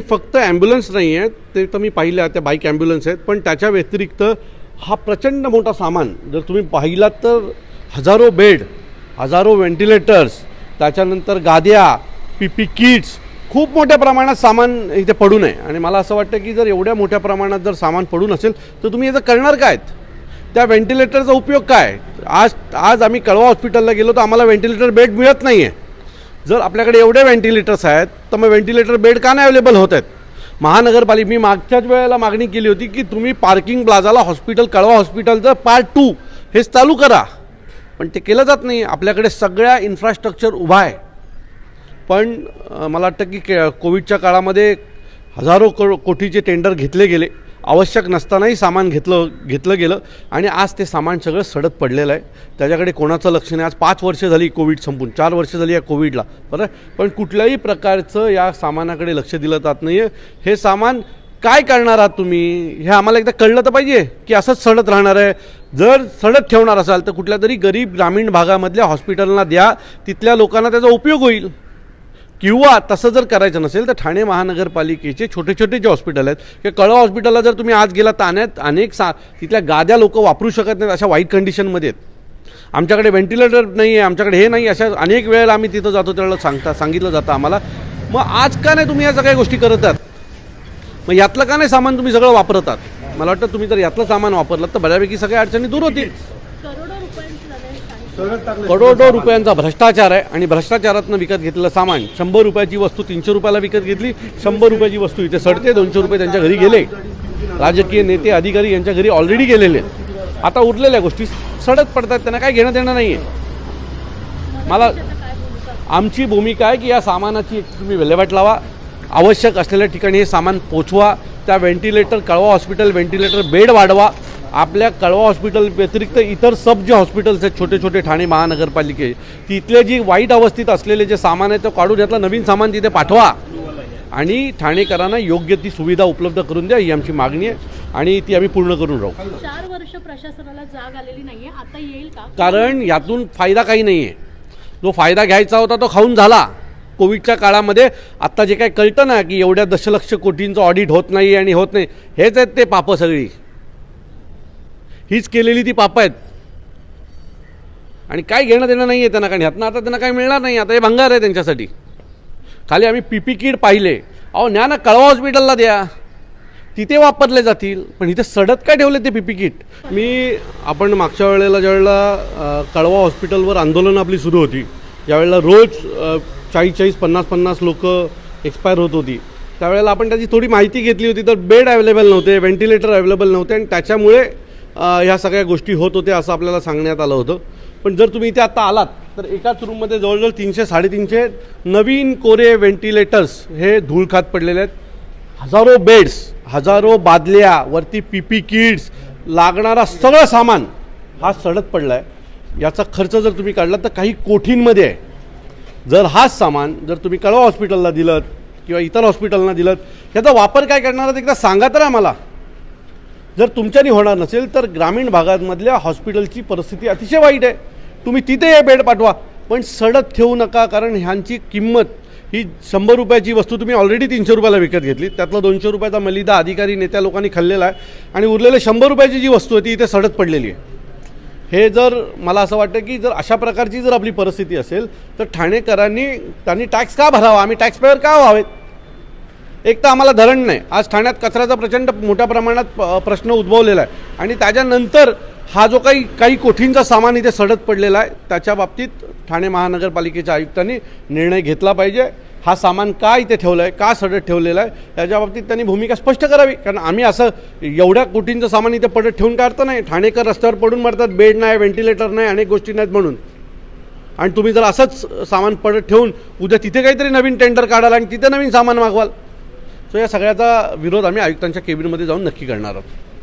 फक्त ॲम्ब्युलन्स नाही आहेत ते तर मी पाहिल्या त्या बाईक ॲम्ब्युलन्स आहेत. पण त्याच्या व्यतिरिक्त हा प्रचंड मोठा सामान जर तुम्ही पाहिलात तर हजारो बेड हजारो व्हेंटिलेटर्स त्याच्यानंतर गाद्या पी पी किट्स खूप मोठ्या प्रमाणात सामान इथे पडू नये. आणि मला असं वाटतं की जर एवढ्या मोठ्या प्रमाणात जर सामान पडून असेल तर तुम्ही याचं करणार काय? त्या व्हेंटिलेटरचा उपयोग काय? आज आज आम्ही कळवा हॉस्पिटलला गेलो तर आम्हाला व्हेंटिलेटर बेड मिळत नाही आहे जर आपल्याकडे एवढे व्हेंटिलेटर्स आहेत तर मग व्हेंटिलेटर बेड का नाही अवेलेबल होत आहेत? महानगरपालिका मी मागच्याच वेळेला मागणी केली होती की तुम्ही पार्किंग प्लाझाला हॉस्पिटल कळवा हॉस्पिटलचं पार्ट टू हेच चालू करा. पण ते केलं जात नाही. आपल्याकडे सगळ्या इन्फ्रास्ट्रक्चर उभा आहे. पण मला वाटतं की के कोविडच्या काळामध्ये हजारो को कोटीचे टेंडर घेतले गेले. आवश्यक नसतानाही सामान घेतलं घेतलं गेलं आणि आज ते सामान सगळं सडत पडलेलं आहे. त्याच्याकडे कोणाचं लक्ष नाही. आज पाच वर्ष झाली कोविड संपून. चार वर्ष झाली या कोविडला. बरं? पण कुठल्याही प्रकारचं या सामानाकडे लक्ष दिलं जात नाही आहे हे सामान काय करणार आहात तुम्ही? हे आम्हाला एकदा कळलं तर पाहिजे की असंच सडत राहणार आहे. जर सडत ठेवणार असाल तर कुठल्या तरी गरीब ग्रामीण भागामधल्या हॉस्पिटलना द्या. तिथल्या लोकांना त्याचा उपयोग होईल. किंवा तसं जर करायचं नसेल तर ठाणे महानगरपालिकेचे छोटे छोटे जे हॉस्पिटल आहेत किंवा कळवा हॉस्पिटलला जर तुम्ही आज गेला तर अनेक अनेक सा तिथल्या गाद्या लोक वापरू शकत नाहीत अशा वाईट कंडिशनमध्ये आहेत. आमच्याकडे व्हेंटिलेटर नाही आहे आमच्याकडे हे नाही अशा अनेक वेळेला आम्ही तिथं जातो त्यावेळेला सांगता सांगितलं जातं आम्हाला. मग आज का नाही तुम्ही या सगळ्या गोष्टी करत आहात? मग यातलं का नाही सामान तुम्ही सगळं वापरतात मला वाटतं तुम्ही जर यातलं सामान वापरलं तर बऱ्यापैकी सगळ्या अडचणी दूर होतील करोडो रुपयांचं झालंय सांगितलं. करोडो रुपयांचा भ्रष्टाचार आहे आणि भ्रष्टाचारातनं विकत घेतलेलं सामान शंभर रुपयाची वस्तू तीनशे रुपयाला विकत घेतली शंभर रुपयाची वस्तू इथे सडते दोनशे रुपये त्यांच्या घरी गेले. राजकीय नेते अधिकारी यांच्या घरी ऑलरेडी गेलेले आहेत. आता उरलेल्या गोष्टी सडत पडतात त्यांना काय घेणं देणं नाही आहे मला आमची भूमिका आहे की या सामानाची एक तुम्ही विल्हेवाट लावा. आवश्यक असलेल्या ठिकाणी हे सामान पोचवा. त्या व्हेंटिलेटर कळवा हॉस्पिटल व्हेंटिलेटर बेड वाढवा. आपल्या कळवा हॉस्पिटल व्यतिरिक्त इतर सब जे हॉस्पिटल्स आहेत छोटे छोटे ठाणे महानगरपालिके तिथले जी वाईट अवस्थेत असलेले जे सामान आहे ते काढून यातलं नवीन सामान तिथे पाठवा. आणि ठाणेकरांना योग्य ती सुविधा उपलब्ध करून द्या ही आमची मागणी आहे आणि ती आम्ही पूर्ण करून राहू. चार वर्ष प्रशासनाला जाग आलेली नाहीये. आता येईल का? कारण यातून फायदा काही नाही आहे जो फायदा घ्यायचा होता तो खाऊन झाला. कोविडच्या काळामध्ये आत्ता जे काही कळतं ना की एवढ्या दशलक्ष कोटींचं ऑडिट होत नाही आणि होत नाही हेच आहेत ते पापं सगळी. हीच केलेली ती पापं आहेत. आणि काय घेणं देणं नाही आहे त्यांना कारण ह्यातनं आता त्यांना काय मिळणार नाही. आता हे भंगार आहे त्यांच्यासाठी. खाली आम्ही पी पी किट पाहिले. अहो ज्ञान कळवा हॉस्पिटलला द्या. तिथे वापरले जातील. पण इथे सडत काय ठेवले ते पी पी किट? मी आपण मागच्या वेळेला ज्यावेळेला कळवा हॉस्पिटलवर आंदोलन आपली सुरू होती ज्यावेळेला रोज चाळीस चाळीस पन्नास पन्नास लोक एक्सपायर होत होती. त्यावेळेला आपण त्याची थोडी माहिती घेतली होती तर बेड अवेलेबल नव्हते व्हेंटिलेटर अवेलेबल नव्हते आणि त्याच्यामुळे ह्या सगळ्या गोष्टी होत होत्या असं आपल्याला सांगण्यात आलं होतं. पण जर तुम्ही इथे आत्ता आलात तर एकाच रूममध्ये जवळजवळ तीनशे साडेतीनशे नवीन कोरे व्हेंटिलेटर्स हे धूळखात पडलेले आहेत. हजारो बेड्स हजारो बादल्या वरती पी पी किट्स लागणारा सगळं सामान हा सडत पडला आहे याचा खर्च जर तुम्ही काढला तर काही कोठींमध्ये आहे. जर हाच सामान जर तुम्ही कळवा हॉस्पिटलला दिलं किंवा इतर हॉस्पिटलना दिलं याचा वापर काय करणार एकदा सांगा तर आम्हाला. जर तुमच्यानी होणार नसेल तर ग्रामीण भागांमधल्या हॉस्पिटलची परिस्थिती अतिशय वाईट आहे. तुम्ही तिथे हे बेड पाठवा. पण सडत ठेवू नका कारण ह्यांची किंमत ही शंभर रुपयाची वस्तू तुम्ही ऑलरेडी तीनशे रुपयाला विकत घेतली. त्यातला दोनशे रुपयाचा मलिदा अधिकारी नेत्या लोकांनी खाल्लेला आहे. आणि उरलेले शंभर रुपयाची जी वस्तू आहे ती इथे सडत पडलेली आहे. हे जर मला असं वाटतं की जर अशा प्रकारची जर आपली परिस्थिती असेल तर ठाणेकरांनी त्यांनी टॅक्स का भरावा? आम्ही टॅक्स पेअर का व्हावेत? एक तर आम्हाला धरण नाही. आज ठाण्यात कचऱ्याचा प्रचंड मोठ्या प्रमाणात प्रश्न उद्भवलेला आहे. आणि त्याच्यानंतर हा जो काही काही कोठींचा सामान इथे सडत पडलेला आहे त्याच्या बाबतीत ठाणे महानगरपालिकेच्या आयुक्तांनी निर्णय घेतला पाहिजे. हा सामान का इथे ठेवलं आहे का सडत ठेवलेला आहे याच्या बाबतीत त्यांनी भूमिका स्पष्ट करावी. कारण आम्ही असं एवढ्या कोटींचं सामान इथे पडत ठेवून काय अर्थ नाही. ठाणेकर रस्त्यावर पडून मरतात बेड नाही व्हेंटिलेटर नाही अनेक गोष्टी नाहीत म्हणून. आणि तुम्ही जर असंच सामान पडत ठेवून उद्या तिथे काहीतरी नवीन टेंडर काढाल आणि तिथे नवीन सामान मागवाल सो या सगळ्याचा विरोध आम्ही आयुक्तांच्या केबिनमध्ये जाऊन नक्की करणार आहोत.